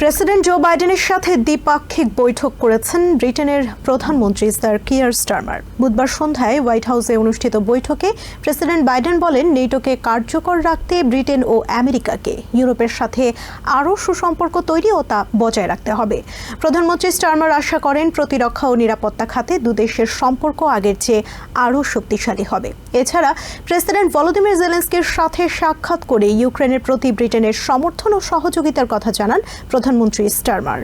President Joe বাইডেনের সাথে দ্বিপাক্ষিক বৈঠক করেছেন ব্রিটেনের প্রধানমন্ত্রী স্যার কিয়ার স্টারমার। বুধবার সন্ধ্যায় হোয়াইট হাউসে অনুষ্ঠিত বৈঠকে প্রেসিডেন্ট বাইডেন বলেন, নেটোকে কার্যকর রাখতে ব্রিটেন ও আমেরিকাকে ইউরোপের সাথে আরও সুসম্পর্ক তৈরি ও তা বজায় রাখতে হবে। প্রধানমন্ত্রী স্টারমার আশা করেন, প্রতিরক্ষা ও নিরাপত্তা খাতে দুদেশের সম্পর্ক আগের চেয়ে আরও শক্তিশালী হবে। এছাড়া প্রেসিডেন্ট ভলোদিমির জেলেন্সকির সাথে সাক্ষাৎ করে ইউক্রেনের প্রতি ব্রিটেনের সমর্থন ও সহযোগিতার কথা জানান প্রধানমন্ত্রী স্টারমার।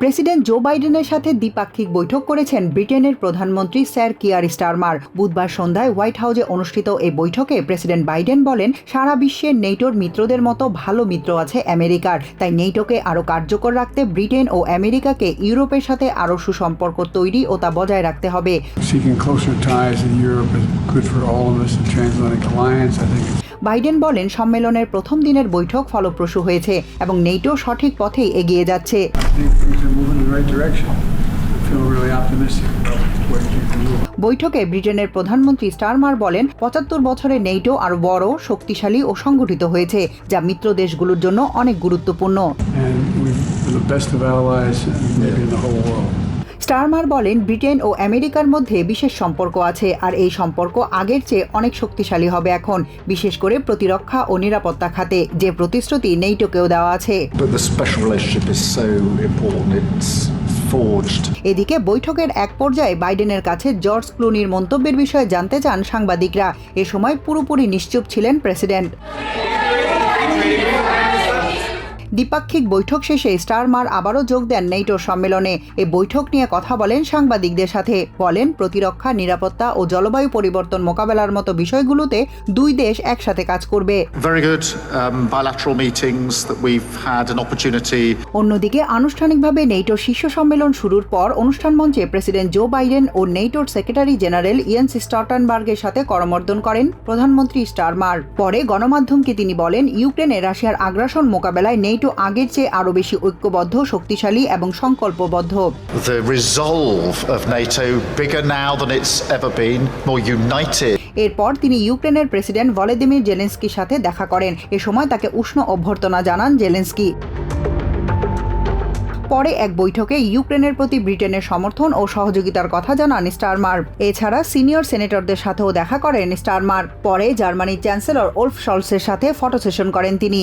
প্রেসিডেন্ট জো বাইডেনের সাথে দ্বিপাক্ষিক বৈঠক করেছেন ব্রিটেনের প্রধানমন্ত্রী স্যার কিয়ার স্টারমার। বুধবার সন্ধ্যায় হোয়াইট হাউসে অনুষ্ঠিত এই বৈঠকে প্রেসিডেন্ট বাইডেন বলেন সারা বিশ্বের নেটোর মিত্রদের মতো ভালো মিত্র আছে আমেরিকার। তাই নেটোকে আরও কার্যকর রাখতে ব্রিটেন ও আমেরিকাকে ইউরোপের সাথে আরও সুসম্পর্ক তৈরি ও তা বজায় রাখতে হবে। বাইডেন বলেন, সম্মেলনের প্রথম দিনের বৈঠক ফলপ্রসূ হয়েছে এবং নেটো সঠিক পথেই এগিয়ে যাচ্ছে। বৈঠকে ব্রিটেনের প্রধানমন্ত্রী স্টারমার বলেন, পঁচাত্তর বছরে নেইটো আরও বড়, শক্তিশালী ও সংগঠিত হয়েছে, যা মিত্র দেশগুলোর জন্য অনেক গুরুত্বপূর্ণ। স্টারমার বলেন ব্রিটেন ও আমেরিকার মধ্যে বিশেষ সম্পর্ক আছে আর এই সম্পর্ক আগের চেয়ে অনেক শক্তিশালী হবে এখন বিশেষ করে প্রতিরক্ষা ও নিরাপত্তা খাতে যে প্রতিশ্রুতি নেইটোকেও দেওয়া আছে। এদিকে বৈঠকের এক পর্যায়ে বাইডেনের কাছে জর্জ ক্লুনির মন্তব্যের বিষয়ে জানতে চান সাংবাদিকরা। এ সময় পুরোপুরি নিশ্চুপ ছিলেন প্রেসিডেন্ট। দ্বিপাক্ষিক বৈঠক শেষে স্টারমার আবারও যোগ দেন নেইটোর সম্মেলনে। এই বৈঠক নিয়ে কথা বলেন সাংবাদিকদের সাথে। বলেন প্রতিরক্ষা নিরাপত্তা ও জলবায়ু পরিবর্তন মোকাবেলার মতো বিষয়গুলোতে দুই দেশ একসাথে কাজ করবে। Um, অন্যদিকে আনুষ্ঠানিকভাবে নেইটোর শীর্ষ সম্মেলন শুরুর পর অনুষ্ঠান মঞ্চে প্রেসিডেন্ট জো বাইডেন ও নেইটোর সেক্রেটারি জেনারেল ইয়েন্স স্টার্টনবার্গের সাথে করমর্দন করেন প্রধানমন্ত্রী স্টারমার। পরে গণমাধ্যমকে তিনি বলেন ইউক্রেনে রাশিয়ার আগ্রাসন মোকাবেলায় নেইটো আগের চেয়ে আরও বেশি ঐক্যবদ্ধ শক্তিশালী এবং সংকল্পবদ্ধ। The resolve of NATO bigger now than it's ever been more united. এরপর তিনি ইউক্রেনের প্রেসিডেন্ট ভলোদিমির জেলেন্সকির সাথে দেখা করেন। এ সময় তাকে উষ্ণ অভ্যর্থনা জানান জেলেন্সকি। পরে এক বৈঠকে ইউক্রেনের প্রতি ব্রিটেনের সমর্থন ও সহযোগিতার কথা জানান স্টারমার এছাড়া সিনিয়র সেনেটরদের সাথেও দেখা করেন স্টারমার পরে জার্মানির চ্যান্সেলর ওলফ শলসের সাথে ফটো সেশন করেন তিনি।